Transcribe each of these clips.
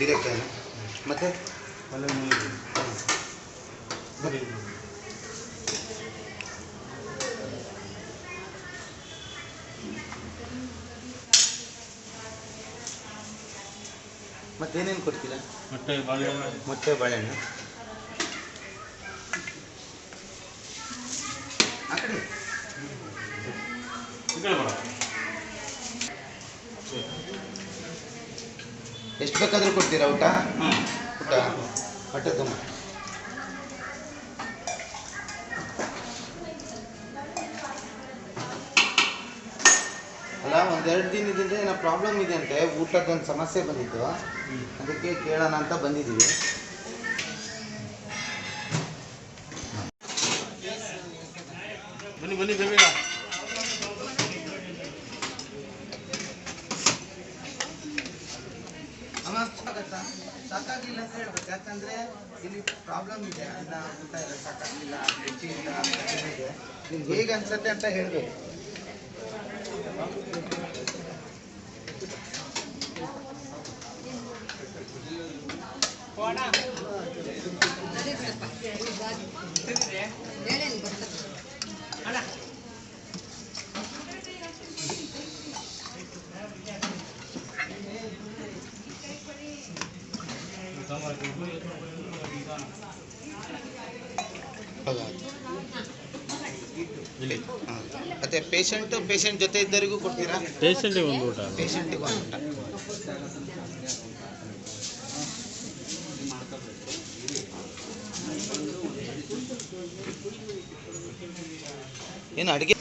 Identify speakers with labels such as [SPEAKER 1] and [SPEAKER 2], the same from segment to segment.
[SPEAKER 1] ಇದಕ್ಕೆ ಮತ್ತೆ?
[SPEAKER 2] ಒಲೆ ನೀರು
[SPEAKER 1] ಮತ್ತೇನೇನು ಕೊಡ್ತೀರಾ?
[SPEAKER 2] ಮೊಟ್ಟೆ ಬಾಳೆಹಣ್ಣು.
[SPEAKER 1] ಮೊಟ್ಟೆ ಬಾಳೆಹಣ್ಣು. ಎಷ್ಟು ಬೇಕಾದರೂ ಕೊಡ್ತೀರಾ ಊಟ? ಊಟ ಹೊಟ್ಟೆ ತುಂಬ ಅಲ್ಲ, ಒಂದೆರಡು ದಿನದಿಂದ ಏನೋ ಪ್ರಾಬ್ಲಮ್ ಇದೆ ಅಂತೆ. ಊಟದೊಂದು ಸಮಸ್ಯೆ ಬಂದಿತ್ತು. ಅದಕ್ಕೆ ಕೇಳೋಣ ಅಂತ ಬಂದಿದ್ದೀವಿ.
[SPEAKER 2] ಬನ್ನಿ ಬನ್ನಿ, ಬೇಗ.
[SPEAKER 1] ಸಾಕಾಗತ್ತಾ? ಸಾಕಾಗಿಲ್ಲ ಅಂತ ಹೇಳ್ಬೇಕು. ಯಾಕಂದ್ರೆ ಇಲ್ಲಿ ಪ್ರಾಬ್ಲಮ್ ಇದೆ. ಅನ್ನ ಊಟ ಎಲ್ಲ ಸಾಕಾಗಿಲ್ಲ ರುಚಿ ಇಲ್ಲ ಇದೆ ನಿಮ್ಗೆ ಹೇಗೆ ಅನ್ಸುತ್ತೆ ಅಂತ ಹೇಳ್ಬೇಕು. ಹಾ. ಮತ್ತೆ ಪೇಷಂಟ್ ಪೇಷಂಟ್ ಜೊತೆ ಇದ್ದವರಿಗೂ ಕೊಡ್ತೀರಾ?
[SPEAKER 2] ಪೇಷಂಟಿಗೆ ಒಂದು ಊಟ.
[SPEAKER 1] ಪೇಷಂಟಿಗೂ ಒಂದು ಊಟ. ಏನು ಅಡುಗೆ?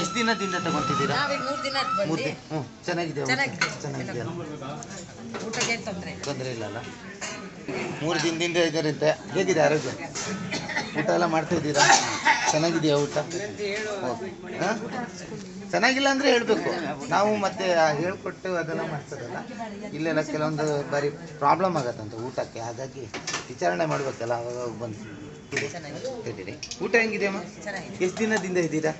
[SPEAKER 1] ಎಷ್ಟು ದಿನದಿಂದ ತಗೊಂತಿದ್ದೀರಾ
[SPEAKER 3] ಮೂರು ದಿನ
[SPEAKER 1] ಮೂರು ಹ್ಞೂ ಚೆನ್ನಾಗಿದೆ?
[SPEAKER 3] ಚೆನ್ನಾಗಿದೆ. ಊಟಕ್ಕೆ ತೊಂದರೆ
[SPEAKER 1] ತೊಂದರೆ ಇಲ್ಲಲ್ಲ? ಮೂರು ದಿನದಿಂದ ಇದರಂತೆ. ಹೇಗಿದೆ ಆರೋಗ್ಯ? ಊಟ ಎಲ್ಲ ಮಾಡ್ತಾ ಇದ್ದೀರಾ? ಚೆನ್ನಾಗಿದೆಯಾ ಊಟ? ಚೆನ್ನಾಗಿಲ್ಲ ಅಂದರೆ ಹೇಳಬೇಕು. ನಾವು ಮತ್ತೆ ಹೇಳ್ಕೊಟ್ಟು ಅದೆಲ್ಲ ಮಾಡ್ತದಲ್ಲ ಇಲ್ಲೆಲ್ಲ ಕೆಲವೊಂದು ಬಾರಿ ಪ್ರಾಬ್ಲಮ್ ಆಗತ್ತಂತೆ ಊಟಕ್ಕೆ. ಹಾಗಾಗಿ ವಿಚಾರಣೆ ಮಾಡಬೇಕಲ್ಲ ಅವಾಗ ಬಂದು. ಊಟ ಹೆಂಗಿದೆ ಅಮ್ಮ?
[SPEAKER 3] ಚೆನ್ನಾಗಿದೆ.
[SPEAKER 1] ಎಷ್ಟು ದಿನದಿಂದ ಇದ್ದೀರಾ?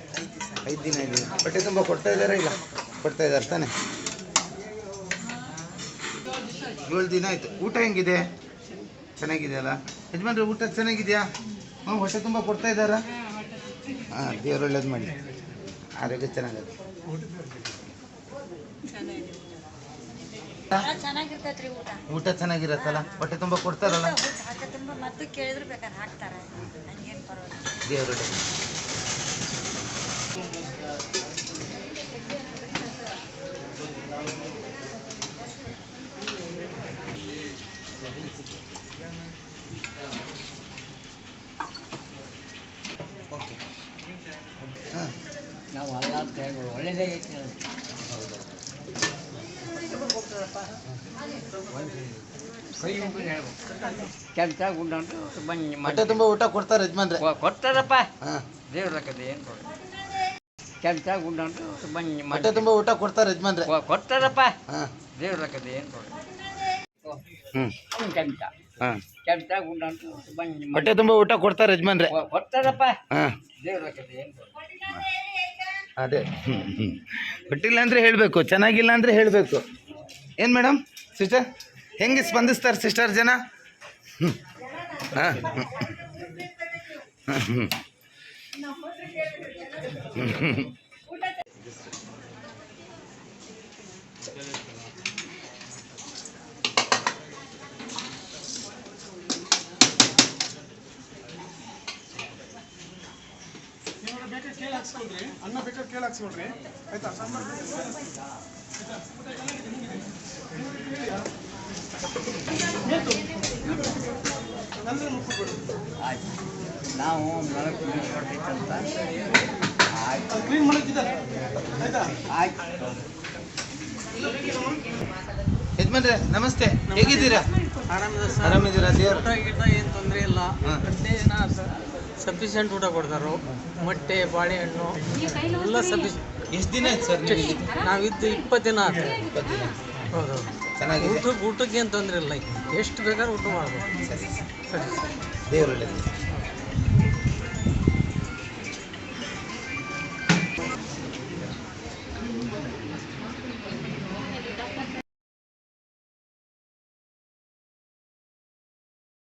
[SPEAKER 1] ಐದು ದಿನ ಇದ್ದೀರಾ? ಹೊಟ್ಟೆ ತುಂಬ ಕೊಡ್ತಾ ಇದ್ದಾರಾ ಇಲ್ಲ? ಕೊಡ್ತಾ ಇದ್ದಾರೆ ತಾನೆ? ಏಳು ದಿನ ಆಯ್ತು. ಊಟ ಹೆಂಗಿದೆ? ಚೆನ್ನಾಗಿದೆಯಲ್ಲ? ಯಜಮಾನ್ರೆ ಊಟ ಚೆನ್ನಾಗಿದೆಯಾ? ಹ್ಞೂ ಹೊಟ್ಟೆ ತುಂಬ ಕೊಡ್ತಾ ಇದ್ದಾರಾ ಹಾಂ ದೇವ್ರ ಒಳ್ಳೇದು ಮಾಡಿ ಆರೋಗ್ಯ ಚೆನ್ನಾಗತ್ತೆ.
[SPEAKER 3] ಊಟ.
[SPEAKER 1] ಊಟ ಚೆನ್ನಾಗಿರತ್ತಲ್ಲ? ಹೊಟ್ಟೆ ತುಂಬ ಕೊಡ್ತಾರಲ್ಲ
[SPEAKER 3] ಹಾಕ ತುಂಬ ಮತ್ತು ಕೇಳಿದ್ರು ಬೇಕಾದ್ರೆ ಹಾಕ್ತಾರೆ ಹಂಗೇನು ಪರವಾಗಿಲ್ಲ
[SPEAKER 1] ದೇವ್ರು ಒಳ್ಳೇದು ಓಕೆ ಹಾಂ
[SPEAKER 4] ನಾವು ಅಲ್ಲ ಅಂತ ಹೇಳ್ಬೋದು ಒಳ್ಳೇದೇ ಐತಿ ಕೈ ಮುಗಿದು ಹೇಳ್ಬೇಕು ಕೆಲ್ಸ ಉಂಡು ಬನ್ನಿ
[SPEAKER 1] ಹೊಟ್ಟೆ ತುಂಬ ಊಟ ಕೊಡ್ತಾರೆ ಯಜಮಾನ್ರೆ.
[SPEAKER 4] ಕೊಡ್ತಾರಪ್ಪ. ದೇವ್ರ ಕತೆ ಏನು ಕೆಲ್ಸ ಉಂಡು ಬನ್ನಿ
[SPEAKER 1] ಹೊಟ್ಟೆ ತುಂಬ ಊಟ ಕೊಡ್ತಾರೆ ಯಜಮಾನ್ರೆ.
[SPEAKER 4] ಕೊಡ್ತಾರಪ್ಪ.
[SPEAKER 1] ಹಾಂ.
[SPEAKER 4] ದೇವ್ರ ಕತೆ ಏನು
[SPEAKER 1] ಹ್ಞೂ
[SPEAKER 4] ಕೆಲ್ಸ
[SPEAKER 1] ಹಾಂ.
[SPEAKER 4] ಕೆಲ್ಸ ಅಂತ ಬನ್ನಿ
[SPEAKER 1] ಹೊಟ್ಟೆ ತುಂಬ ಊಟ ಕೊಡ್ತಾರೆ ಯಜಮಾನ್ರೆ.
[SPEAKER 4] ಕೊಡ್ತಾರಪ್ಪ.
[SPEAKER 1] ಹಾಂ.
[SPEAKER 4] ದೇವ್ರ ಕತೆ ಏನು
[SPEAKER 1] ಅದೇ. ಕೊಟ್ಟಿಲ್ಲ ಅಂದರೆ ಹೇಳಬೇಕು. ಚೆನ್ನಾಗಿಲ್ಲ ಅಂದರೆ ಹೇಳಬೇಕು. ಏನು ಮೇಡಮ್ ಸಿಸ್ಟರ್? ಹೆಂಗೆ ಸ್ಪಂದಿಸ್ತಾರೆ ಸಿಸ್ಟರ್ ಜನ? ಹಾಂ ಹ್ಞೂ
[SPEAKER 5] ಕೇಳಿ ಹಾಕ್ಸ್ಕೊಳ್ರಿ ಅನ್ನ ಬೇಕಾದ್ರೆ ಕೇಳಿ ಹಾಕ್ಸ್ಕೊಳ್ರಿ ಆಯ್ತಾ? ಸಾಂಬಾರು
[SPEAKER 4] ನಾವು ನಾಲ್ಕು ದಿನ ಆಯ್ತಾ.
[SPEAKER 5] ಆಯ್ತು?
[SPEAKER 1] ಯಜಮಾನ್ರೆ ನಮಸ್ತೆ. ಹೇಗಿದ್ದೀರಾ?
[SPEAKER 6] ಆರಾಮದ
[SPEAKER 1] ಆರಾಮಿದ್ದೀರಾ ದೇವ್ರು?
[SPEAKER 6] ಗಿಡ ಏನು ತೊಂದರೆ ಇಲ್ಲ.
[SPEAKER 1] ಸಫಿಶಿಯಂಟ್
[SPEAKER 6] ಪ್ರತಿದಿನ ಸಫಿಷಿಯಂಟ್ ಊಟ ಕೊಡ್ತಾರೋ. ಮೊಟ್ಟೆ ಬಾಳೆಹಣ್ಣು ಎಲ್ಲ ಸಫಿಷ್
[SPEAKER 1] ಎಷ್ಟು ದಿನ ಆಯ್ತು ಸರ್?
[SPEAKER 6] ನಾವಿದ್ದು ಇಪ್ಪತ್ತು ದಿನ ಆಯ್ತು ಹೌದು
[SPEAKER 1] ಚೆನ್ನಾಗಿ
[SPEAKER 6] ಊಟಕ್ಕೆ ಊಟಕ್ಕೆ ಏನು ತೊಂದರೆ ಇಲ್ಲ. ಎಷ್ಟು ಬೇಕಾದ್ರೂ ಊಟ ಮಾಡ್ಬೋದು.
[SPEAKER 1] ಸರಿ
[SPEAKER 6] ಸರಿ.
[SPEAKER 1] ದೇವ್ರು ಒಳ್ಳೇದು.